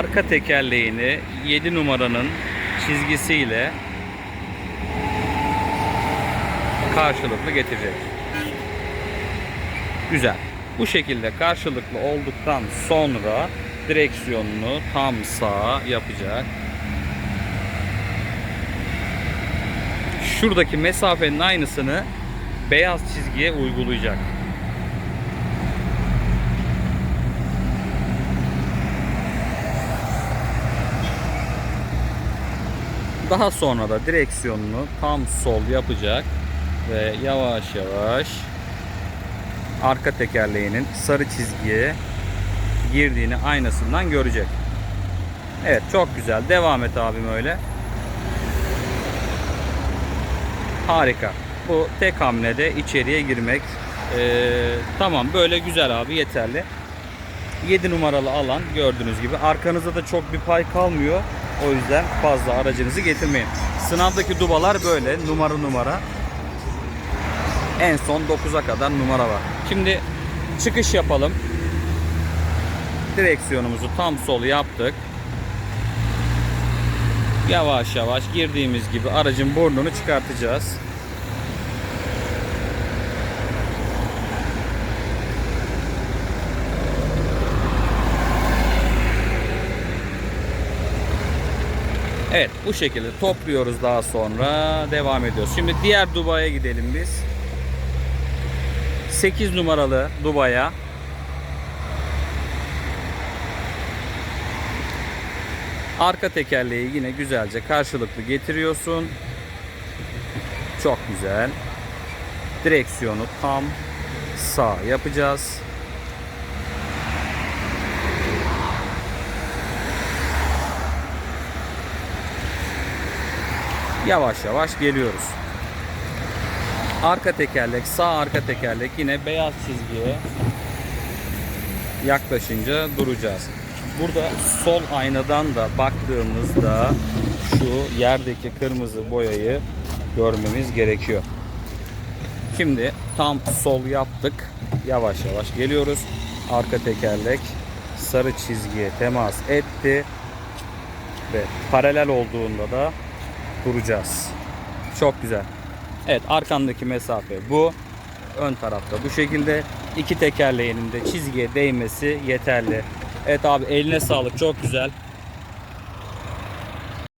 arka tekerleğini 7 numaranın çizgisiyle karşılıklı getirecek. Güzel. Bu şekilde karşılıklı olduktan sonra direksiyonunu tam sağa yapacak. Şuradaki mesafenin aynısını beyaz çizgiye uygulayacak. Daha sonra da direksiyonunu tam sol yapacak ve yavaş yavaş arka tekerleğinin sarı çizgiye girdiğini aynasından görecek. Evet çok güzel. Devam et abim öyle. Harika. Bu tek hamlede içeriye girmek. Ee, tamam böyle güzel abi yeterli. 7 numaralı alan gördüğünüz gibi. Arkanızda da çok bir pay kalmıyor. O yüzden fazla aracınızı getirmeyin. Sınavdaki dubalar böyle numara numara. En son 9'a kadar numara var. Şimdi çıkış yapalım. Direksiyonumuzu tam sol yaptık. Yavaş yavaş girdiğimiz gibi aracın burnunu çıkartacağız. Evet bu şekilde topluyoruz daha sonra devam ediyoruz. Şimdi diğer Dubai'ye gidelim biz. 8 numaralı Dubai'ye Arka tekerleği yine güzelce karşılıklı getiriyorsun. Çok güzel. Direksiyonu tam sağ yapacağız. Yavaş yavaş geliyoruz. Arka tekerlek, sağ arka tekerlek yine beyaz çizgiye yaklaşınca duracağız. Burada sol aynadan da baktığımızda şu yerdeki kırmızı boyayı görmemiz gerekiyor. Şimdi tam sol yaptık. Yavaş yavaş geliyoruz. Arka tekerlek sarı çizgiye temas etti. Ve paralel olduğunda da duracağız. Çok güzel. Evet arkandaki mesafe bu. Ön tarafta bu şekilde. iki tekerleğinin de çizgiye değmesi yeterli. Evet abi eline sağlık çok güzel.